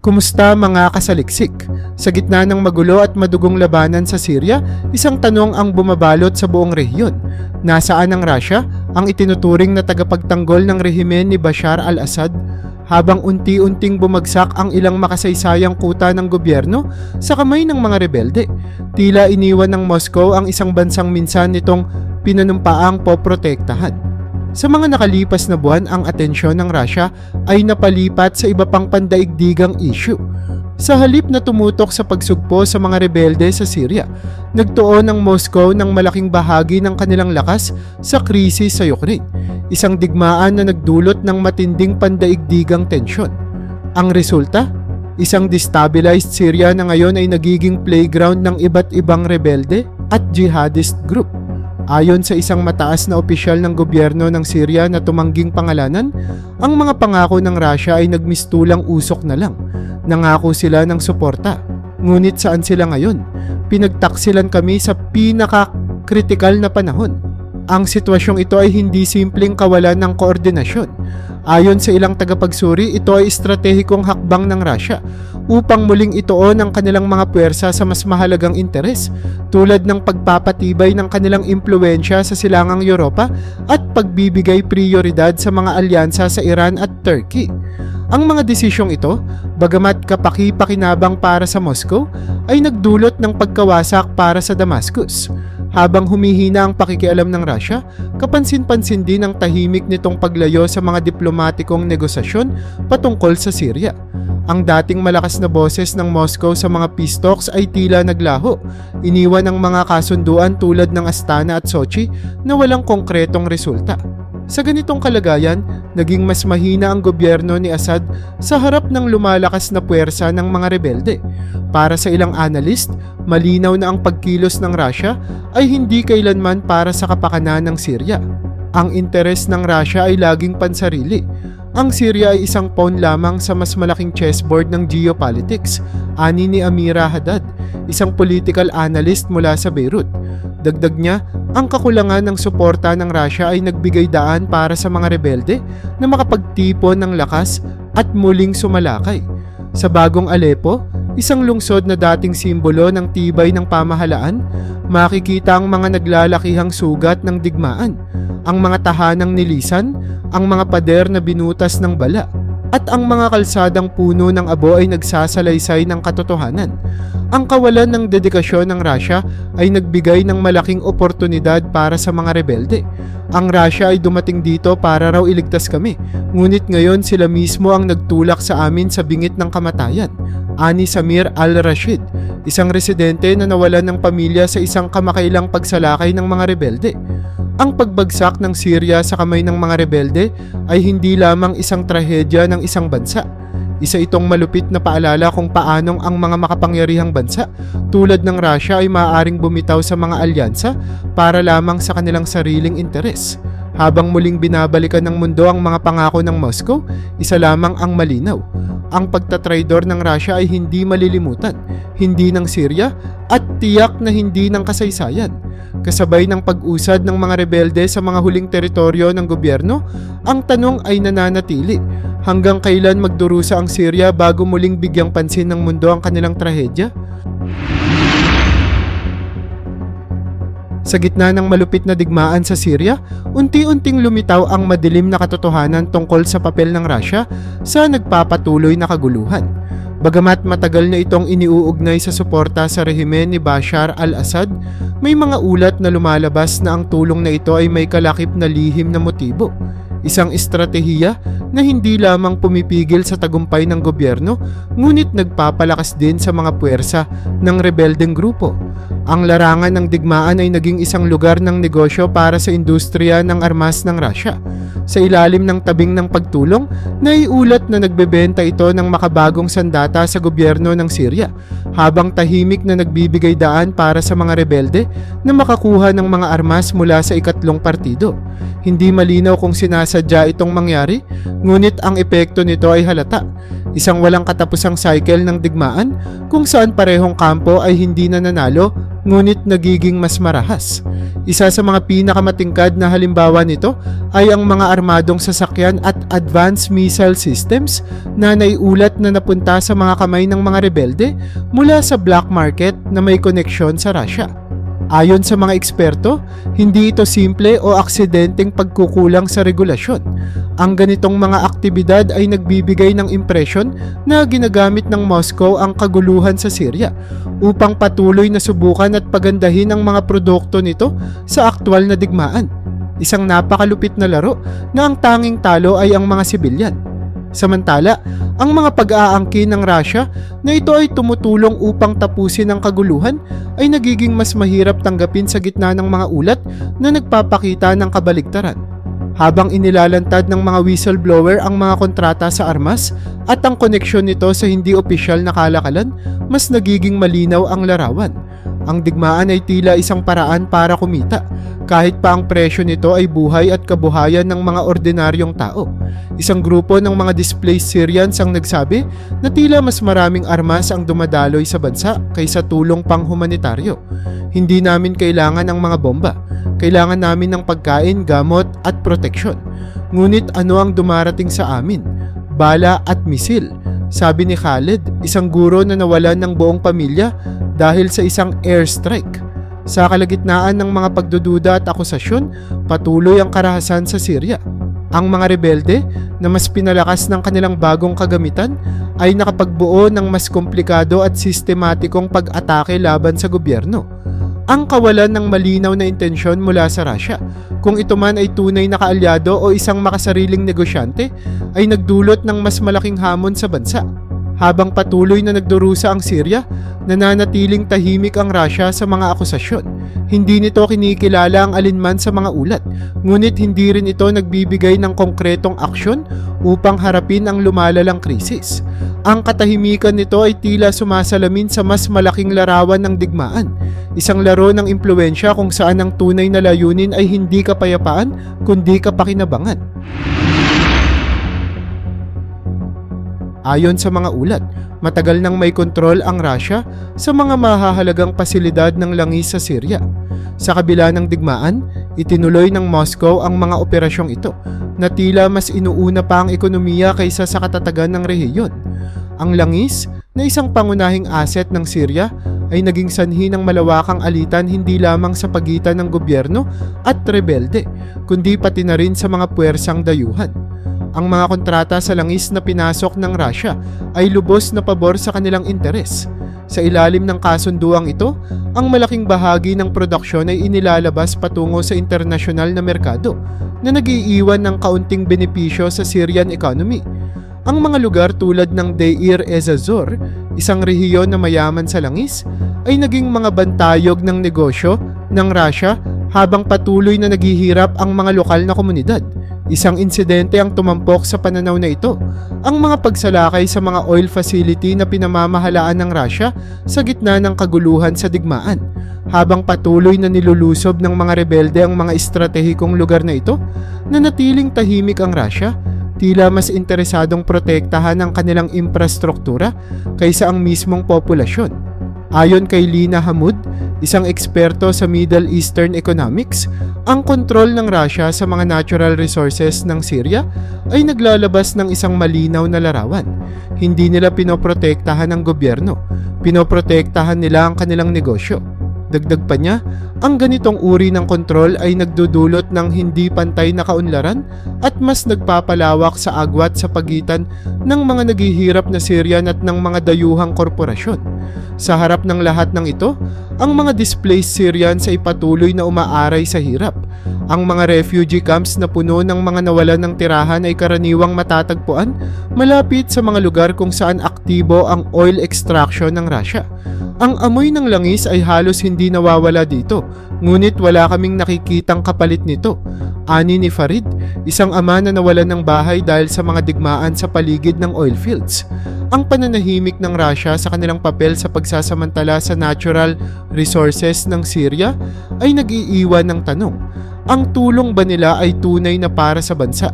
Kumusta mga kasaliksik? Sa gitna ng magulo at madugong labanan sa Syria, isang tanong ang bumabalot sa buong rehiyon. Nasaan ang Russia, ang itinuturing na tagapagtanggol ng rehimen ni Bashar al-Assad? Habang unti-unting bumagsak ang ilang makasaysayang kuta ng gobyerno sa kamay ng mga rebelde, tila iniwan ng Moscow ang isang bansang minsan nitong pinanumpaang poprotektahan. Sa mga nakalipas na buwan, ang atensyon ng Russia ay napalipat sa iba pang pandaigdigang issue. Sa halip na tumutok sa pagsugpo sa mga rebelde sa Syria, nagtuon ang Moscow ng malaking bahagi ng kanilang lakas sa krisis sa Ukraine, isang digmaan na nagdulot ng matinding pandaigdigang tensyon. Ang resulta, isang destabilized Syria na ngayon ay nagiging playground ng iba't ibang rebelde at jihadist group. Ayon sa isang mataas na opisyal ng gobyerno ng Syria na tumangging pangalanan, ang mga pangako ng Russia ay nagmistulang usok na lang. Nangako sila ng suporta. Ngunit saan sila ngayon? Pinagtaksilan kami sa pinaka-kritikal na panahon. Ang sitwasyong ito ay hindi simpleng kawalan ng koordinasyon. Ayon sa ilang tagapagsuri, ito ay estratehikong hakbang ng Russia upang muling ituon ang kanilang mga puwersa sa mas mahalagang interes tulad ng pagpapatibay ng kanilang impluensya sa silangang Europa at pagbibigay prioridad sa mga alyansa sa Iran at Turkey. Ang mga desisyong ito, bagamat kapaki-pakinabang para sa Moscow, ay nagdulot ng pagkawasak para sa Damascus. Habang humihina ang pakikialam ng Russia, kapansin-pansin din ang tahimik nitong paglayo sa mga diplomatikong negosasyon patungkol sa Syria. Ang dating malakas na boses ng Moscow sa mga peace talks ay tila naglaho. Iniwan ang mga kasunduan tulad ng Astana at Sochi na walang konkretong resulta. Sa ganitong kalagayan, naging mas mahina ang gobyerno ni Assad sa harap ng lumalakas na puwersa ng mga rebelde. Para sa ilang analyst, malinaw na ang pagkilos ng Russia ay hindi kailanman para sa kapakanan ng Syria. Ang interes ng Russia ay laging pansarili. Ang Syria ay isang pawn lamang sa mas malaking chessboard ng geopolitics, ani ni Amira Haddad, isang political analyst mula sa Beirut. Dagdag niya, ang kakulangan ng suporta ng Russia ay nagbigay daan para sa mga rebelde na makapagtipon ng lakas at muling sumalakay. Sa bagong Aleppo, isang lungsod na dating simbolo ng tibay ng pamahalaan, makikita ang mga naglalakihang sugat ng digmaan, ang mga tahanang nilisan, ang mga pader na binutas ng bala, at ang mga kalsadang puno ng abo ay nagsasalaysay ng katotohanan. Ang kawalan ng dedikasyon ng Russia ay nagbigay ng malaking oportunidad para sa mga rebelde. Ang Russia ay dumating dito para raw iligtas kami, ngunit ngayon sila mismo ang nagtulak sa amin sa bingit ng kamatayan. Ani Samir al-Rashid, isang residente na nawalan ng pamilya sa isang kamakailang pagsalakay ng mga rebelde. Ang pagbagsak ng Syria sa kamay ng mga rebelde ay hindi lamang isang trahedya ng isang bansa. Isa itong malupit na paalala kung paanong ang mga makapangyarihang bansa tulad ng Russia ay maaaring bumitaw sa mga alyansa para lamang sa kanilang sariling interes. Habang muling binabalikan ng mundo ang mga pangako ng Moscow, isa lamang ang malinaw. Ang pagtatraidor ng Russia ay hindi malilimutan, hindi ng Syria at tiyak na hindi ng kasaysayan. Kasabay ng pag-usad ng mga rebelde sa mga huling teritoryo ng gobyerno, ang tanong ay nananatili. Hanggang kailan magdurusa ang Syria bago muling bigyang pansin ng mundo ang kanilang trahedya? Sa gitna ng malupit na digmaan sa Syria, unti-unting lumitaw ang madilim na katotohanan tungkol sa papel ng Russia sa nagpapatuloy na kaguluhan. Bagamat matagal na itong iniuugnay sa suporta sa rehimen ni Bashar al-Assad, may mga ulat na lumalabas na ang tulong na ito ay may kalakip na lihim na motibo. Isang estratehiya na hindi lamang pumipigil sa tagumpay ng gobyerno, ngunit nagpapalakas din sa mga puwersa ng rebeldeng grupo. Ang larangan ng digmaan ay naging isang lugar ng negosyo para sa industriya ng armas ng Russia. Sa ilalim ng tabing ng pagtulong, naiulat na nagbebenta ito ng makabagong sandata sa gobyerno ng Syria, habang tahimik na nagbibigay daan para sa mga rebelde na makakuha ng mga armas mula sa ikatlong partido. Hindi malinaw kung sinasadya itong mangyari, ngunit ang epekto nito ay halata. Isang walang katapusang cycle ng digmaan kung saan parehong kampo ay hindi na nanalo ngunit nagiging mas marahas. Isa sa mga pinakamatingkad na halimbawa nito ay ang mga armadong sasakyan at advanced missile systems na naiulat na napunta sa mga kamay ng mga rebelde mula sa black market na may koneksyon sa Russia. Ayon sa mga eksperto, hindi ito simple o aksidenteng pagkukulang sa regulasyon. Ang ganitong mga aktibidad ay nagbibigay ng impresyon na ginagamit ng Moscow ang kaguluhan sa Syria upang patuloy na subukan at pagandahin ang mga produkto nito sa aktwal na digmaan. Isang napakalupit na laro na ang tanging talo ay ang mga sibilyan. Samantala, ang mga pag-aangkin ng Russia na ito ay tumutulong upang tapusin ang kaguluhan ay nagiging mas mahirap tanggapin sa gitna ng mga ulat na nagpapakita ng kabaligtaran. Habang inilalantad ng mga whistleblower ang mga kontrata sa armas at ang koneksyon nito sa hindi opisyal na kalakalan, mas nagiging malinaw ang larawan. Ang digmaan ay tila isang paraan para kumita, kahit pa ang presyo nito ay buhay at kabuhayan ng mga ordinaryong tao. Isang grupo ng mga displaced Syrians ang nagsabi na tila mas maraming armas ang dumadaloy sa bansa kaysa tulong pang humanitaryo. Hindi namin kailangan ng mga bomba. Kailangan namin ng pagkain, gamot at proteksyon. Ngunit ano ang dumarating sa amin? Bala at misil. Sabi ni Khaled, isang guro na nawalan ng buong pamilya dahil sa isang airstrike. Sa kalagitnaan ng mga pagdududa at akusasyon, patuloy ang karahasan sa Syria. Ang mga rebelde na mas pinalakas ng kanilang bagong kagamitan ay nakapagbuo ng mas komplikado at sistematikong pag-atake laban sa gobyerno. Ang kawalan ng malinaw na intensyon mula sa Russia, kung ito man ay tunay na kaalyado o isang makasariling negosyante, ay nagdulot ng mas malaking hamon sa bansa. Habang patuloy na nagdurusa ang Syria, nananatiling tahimik ang Russia sa mga akusasyon. Hindi nito kinikilala ang alinman sa mga ulat, ngunit hindi rin ito nagbibigay ng konkretong aksyon upang harapin ang lumalalang krisis. Ang katahimikan nito ay tila sumasalamin sa mas malaking larawan ng digmaan, isang laro ng impluensya kung saan ang tunay na layunin ay hindi kapayapaan kundi kapakinabangan. Ayon sa mga ulat, matagal nang may kontrol ang Russia sa mga mahahalagang pasilidad ng langis sa Syria. Sa kabila ng digmaan, itinuloy ng Moscow ang mga operasyong ito na tila mas inuuna pa ang ekonomiya kaysa sa katatagan ng rehiyon. Ang langis, na isang pangunahing asset ng Syria, ay naging sanhi ng malawakang alitan hindi lamang sa pagitan ng gobyerno at rebelde, kundi pati na rin sa mga puwersang dayuhan. Ang mga kontrata sa langis na pinasok ng Russia ay lubos na pabor sa kanilang interes. Sa ilalim ng kasunduang ito, ang malaking bahagi ng produksyon ay inilalabas patungo sa internasyonal na merkado na nagiiwan ng kaunting benepisyo sa Syrian economy. Ang mga lugar tulad ng Deir Ezazor, isang rehiyon na mayaman sa langis, ay naging mga bantayog ng negosyo ng Russia habang patuloy na naghihirap ang mga lokal na komunidad. Isang insidente ang tumampok sa pananaw na ito, ang mga pagsalakay sa mga oil facility na pinamamahalaan ng Russia sa gitna ng kaguluhan sa digmaan. Habang patuloy na nilulusob ng mga rebelde ang mga estratehikong lugar na ito, nanatiling tahimik ang Russia, tila mas interesadong protektahan ang kanilang infrastruktura kaysa ang mismong populasyon. Ayon kay Lina Hamud, isang eksperto sa Middle Eastern economics, ang kontrol ng Russia sa mga natural resources ng Syria ay naglalabas ng isang malinaw na larawan. Hindi nila pinoprotektahan ang gobyerno, pinoprotektahan nila ang kanilang negosyo. Dagdag pa niya, ang ganitong uri ng kontrol ay nagdudulot ng hindi pantay na kaunlaran at mas nagpapalawak sa agwat sa pagitan ng mga naghihirap na Syrian at ng mga dayuhang korporasyon. Sa harap ng lahat ng ito, ang mga displaced Syrians ay patuloy na umaaray sa hirap. Ang mga refugee camps na puno ng mga nawalan ng tirahan ay karaniwang matatagpuan malapit sa mga lugar kung saan aktibo ang oil extraction ng Russia. Ang amoy ng langis ay halos hindi nawawala dito, ngunit wala kaming nakikitang kapalit nito. Ani ni Farid, isang ama na nawalan ng bahay dahil sa mga digmaan sa paligid ng oil fields. Ang pananahimik ng Russia sa kanilang papel sa pagsasamantala sa natural resources ng Syria ay nag-iiwan ng tanong. Ang tulong ba nila ay tunay na para sa bansa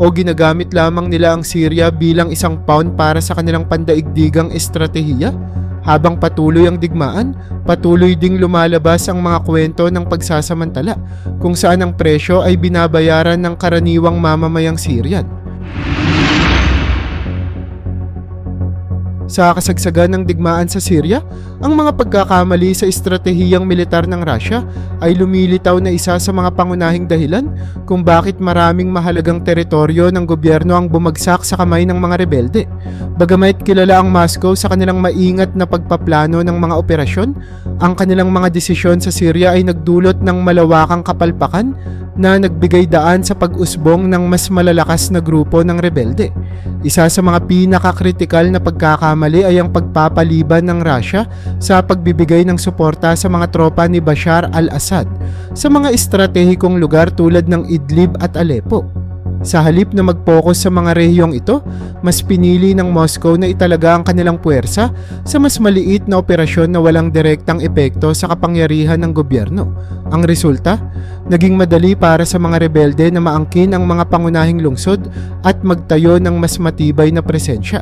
o ginagamit lamang nila ang Syria bilang isang pawn para sa kanilang pandaigdigang estratehiya? Habang patuloy ang digmaan, patuloy ding lumalabas ang mga kwento ng pagsasamantala kung saan ang presyo ay binabayaran ng karaniwang mamamayang Syrian. Sa kasagsagan ng digmaan sa Syria, ang mga pagkakamali sa estratehiyang militar ng Russia ay lumilitaw na isa sa mga pangunahing dahilan kung bakit maraming mahalagang teritoryo ng gobyerno ang bumagsak sa kamay ng mga rebelde. Bagamait kilala ang Moscow sa kanilang maingat na pagpaplano ng mga operasyon, ang kanilang mga desisyon sa Syria ay nagdulot ng malawakang kapalpakan na nagbigay daan sa pag-usbong ng mas malalakas na grupo ng rebelde. Isa sa mga pinakakritikal na pagkakamali ay ang pagpapaliban ng Russia sa pagbibigay ng suporta sa mga tropa ni Bashar al-Assad sa mga estratehikong lugar tulad ng Idlib at Aleppo. Sa halip na mag-focus sa mga rehiyong ito, mas pinili ng Moscow na italaga ang kanilang puwersa sa mas maliit na operasyon na walang direktang epekto sa kapangyarihan ng gobyerno. Ang resulta, naging madali para sa mga rebelde na maangkin ang mga pangunahing lungsod at magtayo ng mas matibay na presensya.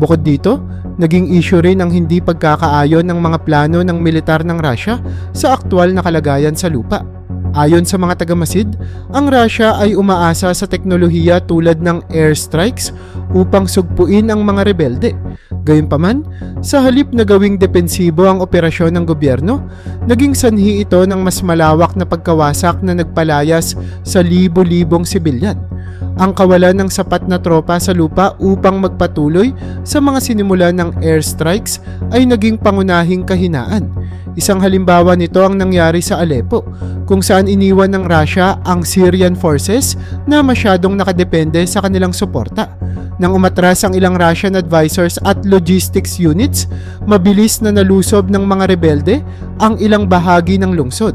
Bukod dito, naging issue rin ang hindi pagkakaayon ng mga plano ng militar ng Russia sa aktwal na kalagayan sa lupa. Ayon sa mga tagamasid, ang Russia ay umaasa sa teknolohiya tulad ng airstrikes upang sugpuin ang mga rebelde. Gayunpaman, sa halip na gawing depensibo ang operasyon ng gobyerno, naging sanhi ito ng mas malawak na pagkawasak na nagpalayas sa libo-libong sibilyan. Ang kawalan ng sapat na tropa sa lupa upang magpatuloy sa mga sinimula ng airstrikes ay naging pangunahing kahinaan. Isang halimbawa nito ang nangyari sa Aleppo, kung saan iniwan ng Russia ang Syrian forces na masyadong nakadepende sa kanilang suporta. Nang umatras ang ilang Russian advisors at logistics units, mabilis na nalusob ng mga rebelde ang ilang bahagi ng lungsod.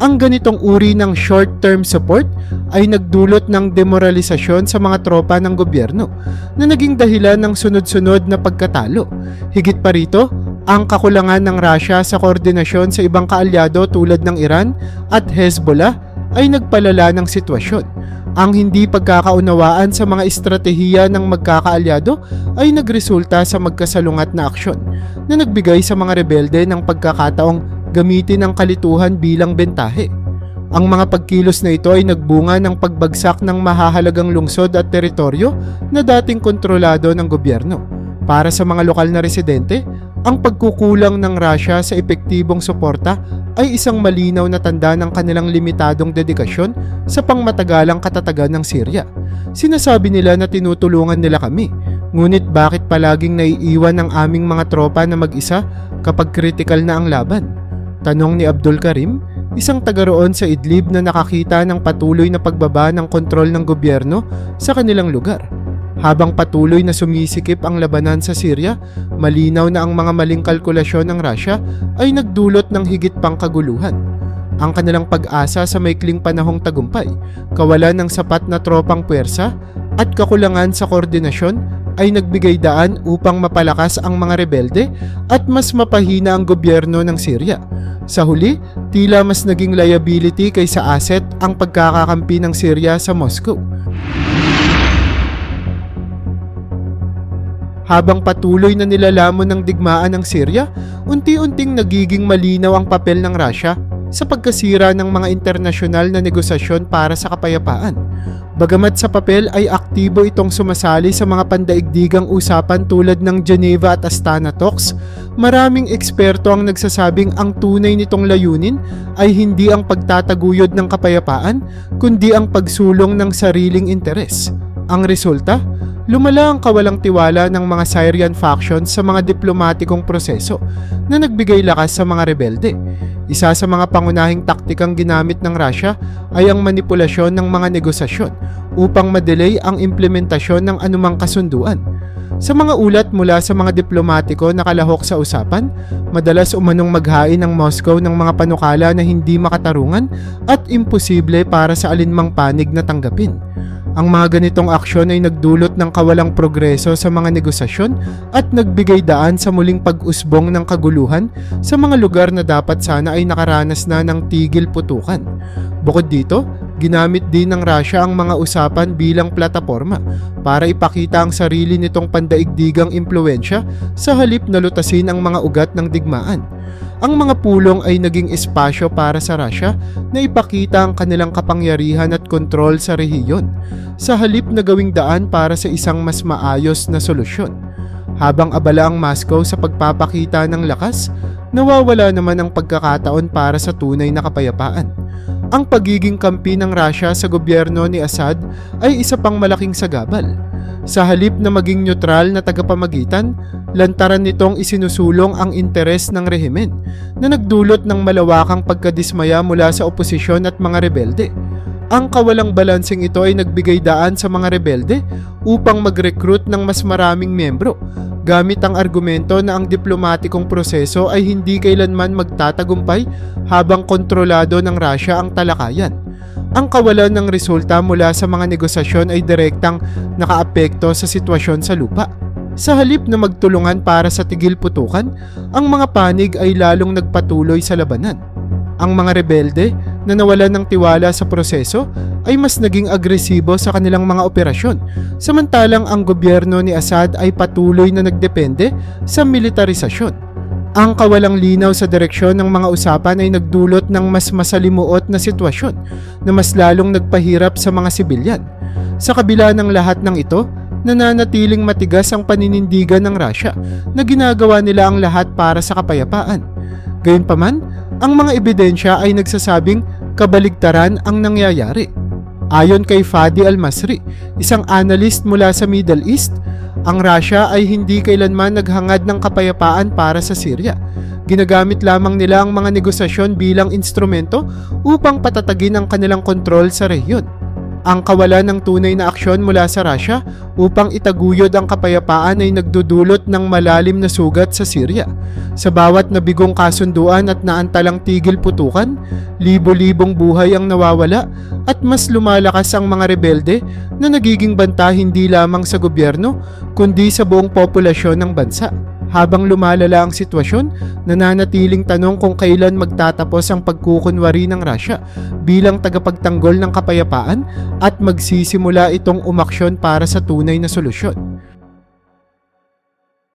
Ang ganitong uri ng short-term support ay nagdulot ng demoralisasyon sa mga tropa ng gobyerno na naging dahilan ng sunod-sunod na pagkatalo. Higit pa rito, ang kakulangan ng Russia sa koordinasyon sa ibang kaalyado tulad ng Iran at Hezbollah ay nagpalala ng sitwasyon. Ang hindi pagkakaunawaan sa mga estratehiya ng magkakaalyado ay nagresulta sa magkasalungat na aksyon na nagbigay sa mga rebelde ng pagkakataong gamitin ang kalituhan bilang bentahe. Ang mga pagkilos na ito ay nagbunga ng pagbagsak ng mahahalagang lungsod at teritoryo na dating kontrolado ng gobyerno. Para sa mga lokal na residente, ang pagkukulang ng Russia sa epektibong suporta ay isang malinaw na tanda ng kanilang limitadong dedikasyon sa pangmatagalang katatagan ng Syria. Sinasabi nila na tinutulungan nila kami, ngunit bakit palaging naiiwan ang aming mga tropa na mag-isa kapag critical na ang laban? Tanong ni Abdul Karim, isang taga roon sa Idlib na nakakita ng patuloy na pagbaba ng kontrol ng gobyerno sa kanilang lugar. Habang patuloy na sumisikip ang labanan sa Syria, malinaw na ang mga maling kalkulasyon ng Russia ay nagdulot ng higit pang kaguluhan. Ang kanilang pag-asa sa maikling panahong tagumpay, kawalan ng sapat na tropang puwersa at kakulangan sa koordinasyon ay nagbigay daan upang mapalakas ang mga rebelde at mas mapahina ang gobyerno ng Syria. Sa huli, tila mas naging liability kaysa asset ang pagkakakampi ng Syria sa Moscow. Habang patuloy na nilalamon ng digmaan ng Syria, unti-unting nagiging malinaw ang papel ng Russia sa pagkasira ng mga internasyonal na negosasyon para sa kapayapaan. Bagamat sa papel ay aktibo itong sumasali sa mga pandaigdigang usapan tulad ng Geneva at Astana talks, maraming eksperto ang nagsasabing ang tunay nitong layunin ay hindi ang pagtataguyod ng kapayapaan, kundi ang pagsulong ng sariling interes. Ang resulta, lumala ang kawalang tiwala ng mga Syrian factions sa mga diplomatikong proseso na nagbigay lakas sa mga rebelde. Isa sa mga pangunahing taktikang ginamit ng Russia ay ang manipulasyon ng mga negosasyon upang madelay ang implementasyon ng anumang kasunduan. Sa mga ulat mula sa mga diplomatiko na kalahok sa usapan, madalas umanong maghain ng Moscow ng mga panukala na hindi makatarungan at imposible para sa alinmang panig na tanggapin. Ang mga ganitong aksyon ay nagdulot ng kawalang progreso sa mga negosasyon at nagbigay daan sa muling pag-usbong ng kaguluhan sa mga lugar na dapat sana ay nakaranas na ng tigil putukan. Bukod dito, ginamit din ng Russia ang mga usapan bilang plataforma para ipakita ang sarili nitong pandaigdigang impluensya sa halip na lutasin ang mga ugat ng digmaan. Ang mga pulong ay naging espasyo para sa Russia na ipakita ang kanilang kapangyarihan at kontrol sa rehiyon sa halip na gawing daan para sa isang mas maayos na solusyon. Habang abala ang Moscow sa pagpapakita ng lakas, nawawala naman ang pagkakataon para sa tunay na kapayapaan. Ang pagiging kampi ng Russia sa gobyerno ni Assad ay isa pang malaking sagabal. Sa halip na maging neutral na tagapamagitan, lantaran nitong isinusulong ang interes ng rehimen na nagdulot ng malawakang pagkadismaya mula sa oposisyon at mga rebelde. Ang kawalang balansing ito ay nagbigay daan sa mga rebelde upang mag-recruit ng mas maraming membro gamit ang argumento na ang diplomatikong proseso ay hindi kailanman magtatagumpay habang kontrolado ng Russia ang talakayan. Ang kawalan ng resulta mula sa mga negosasyon ay direktang nakaapekto sa sitwasyon sa lupa. Sa halip na magtulungan para sa tigil putukan, ang mga panig ay lalong nagpatuloy sa labanan. Ang mga rebelde na nawalan ng tiwala sa proseso ay mas naging agresibo sa kanilang mga operasyon, samantalang ang gobyerno ni Assad ay patuloy na nagdepende sa militarisasyon. Ang kawalang linaw sa direksyon ng mga usapan ay nagdulot ng mas masalimuot na sitwasyon na mas lalong nagpahirap sa mga sibilyan. Sa kabila ng lahat ng ito, nananatiling matigas ang paninindigan ng Russia na ginagawa nila ang lahat para sa kapayapaan. Gayunpaman, ang mga ebidensya ay nagsasabing kabaligtaran ang nangyayari. Ayon kay Fadi Al-Masri, isang analyst mula sa Middle East, ang Russia ay hindi kailanman naghangad ng kapayapaan para sa Syria. Ginagamit lamang nila ang mga negosasyon bilang instrumento upang patatagin ang kanilang kontrol sa rehiyon. Ang kawalan ng tunay na aksyon mula sa Russia upang itaguyod ang kapayapaan ay nagdudulot ng malalim na sugat sa Syria. Sa bawat nabigong kasunduan at naantalang tigil putukan, libo-libong buhay ang nawawala at mas lumalakas ang mga rebelde na nagiging banta hindi lamang sa gobyerno kundi sa buong populasyon ng bansa. Habang lumalala ang sitwasyon, nananatiling tanong kung kailan magtatapos ang pagkukunwari ng Russia bilang tagapagtanggol ng kapayapaan at magsisimula itong umaksyon para sa tunay na solusyon.